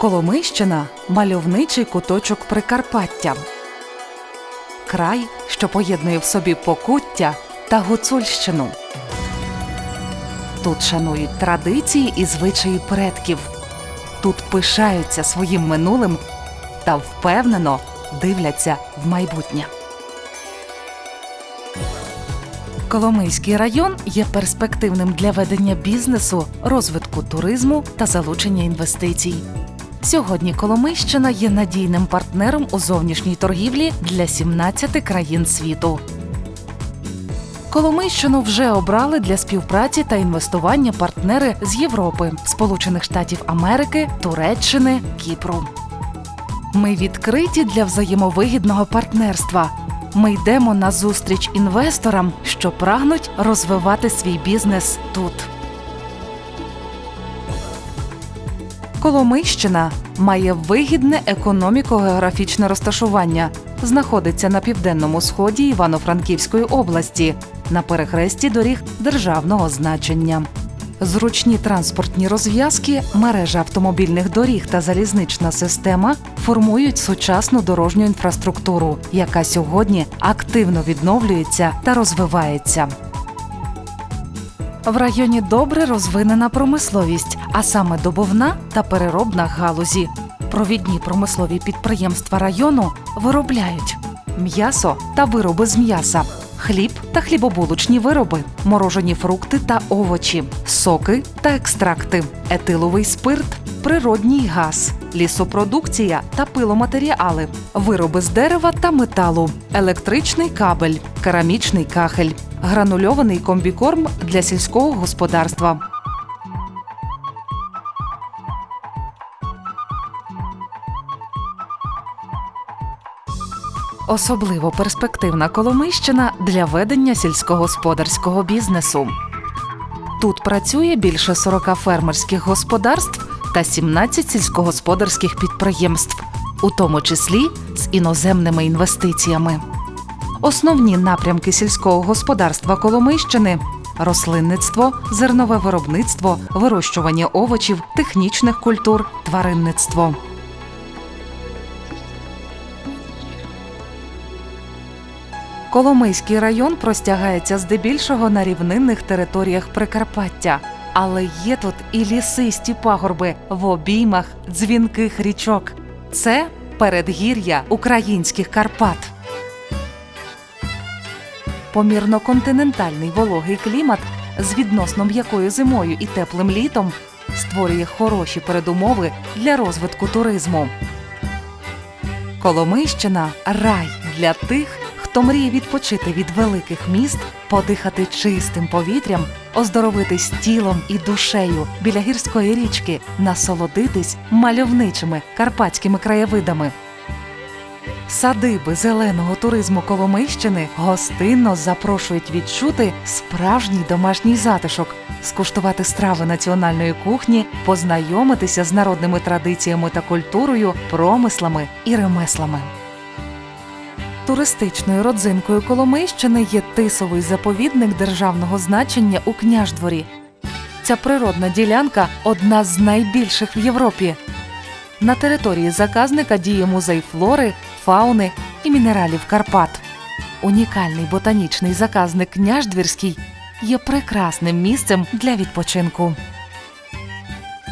Коломийщина мальовничий куточок Прикарпаття. Край, що поєднує в собі Покуття та Гуцульщину. Тут шанують традиції і звичаї предків. Тут пишаються своїм минулим та впевнено дивляться в майбутнє. Коломийський район є перспективним для ведення бізнесу, розвитку туризму та залучення інвестицій. Сьогодні Коломийщина є надійним партнером у зовнішній торгівлі для 17 країн світу. Коломийщину вже обрали для співпраці та інвестування партнери з Європи, Сполучених Штатів Америки, Туреччини, Кіпру. Ми відкриті для взаємовигідного партнерства. Ми йдемо на зустріч інвесторам, що прагнуть розвивати свій бізнес тут. Коломийщина має вигідне економіко-географічне розташування. Знаходиться на південному сході Івано-Франківської області на перехресті доріг державного значення. Зручні транспортні розв'язки, мережа автомобільних доріг та залізнична система формують сучасну дорожню інфраструктуру, яка сьогодні активно відновлюється та розвивається. В районі добре розвинена промисловість, а саме добовна та переробна галузі. Провідні промислові підприємства району виробляють м'ясо та вироби з м'яса, хліб та хлібобулочні вироби, морожені фрукти та овочі, соки та екстракти, етиловий спирт, природній газ, лісопродукція та пиломатеріали, вироби з дерева та металу, електричний кабель, керамічний кахель, гранульований комбікорм для сільського господарства. Особливо перспективна Коломийщина для ведення сільськогосподарського бізнесу. Тут працює більше 40 фермерських господарств та 17 сільськогосподарських підприємств, у тому числі з іноземними інвестиціями. Основні напрямки сільського господарства Коломийщини рослинництво, зернове виробництво, вирощування овочів, технічних культур, тваринництво. Коломийський район простягається здебільшого на рівнинних територіях Прикарпаття, але є тут і лісисті пагорби в обіймах дзвінких річок. Це передгір'я українських Карпат. Помірно-континентальний вологий клімат з відносно м'якою зимою і теплим літом створює хороші передумови для розвитку туризму. Коломийщина рай для тих, хто мріє відпочити від великих міст, подихати чистим повітрям, оздоровитись тілом і душею біля гірської річки, насолодитись мальовничими карпатськими краєвидами. Садиби зеленого туризму Коломийщини гостинно запрошують відчути справжній домашній затишок, скуштувати страви національної кухні, познайомитися з народними традиціями та культурою, промислами і ремеслами. Туристичною родзинкою Коломийщини є тисовий заповідник державного значення у Княждворі. Ця природна ділянка одна з найбільших в Європі. На території заказника діє музей флори, фауни і мінералів Карпат. Унікальний ботанічний заказник Княждвірський є прекрасним місцем для відпочинку.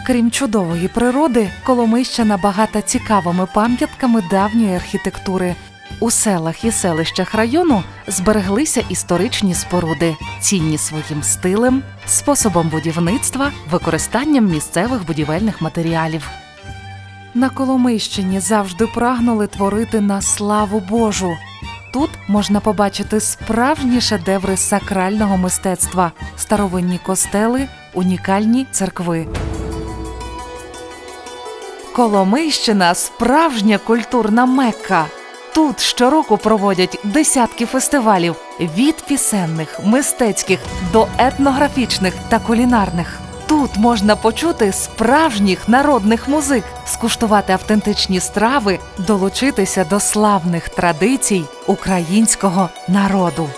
Крім чудової природи, Коломийщина багата цікавими пам'ятками давньої архітектури. У селах і селищах району збереглися історичні споруди, цінні своїм стилем, способом будівництва, використанням місцевих будівельних матеріалів. На Коломийщині завжди прагнули творити на славу Божу. Тут можна побачити справжні шедеври сакрального мистецтва, старовинні костели, унікальні церкви. Коломийщина справжня культурна мекка. Тут щороку проводять десятки фестивалів від пісенних, мистецьких до етнографічних та кулінарних. Тут можна почути справжніх народних музик, скуштувати автентичні страви, долучитися до славних традицій українського народу.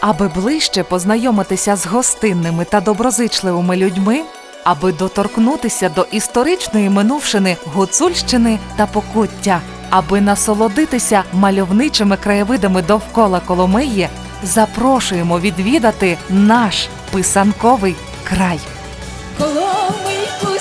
Аби ближче познайомитися з гостинними та доброзичливими людьми, аби доторкнутися до історичної минувшини Гуцульщини та Покуття, аби насолодитися мальовничими краєвидами довкола Коломиї, запрошуємо відвідати наш писанковий край. Коломийку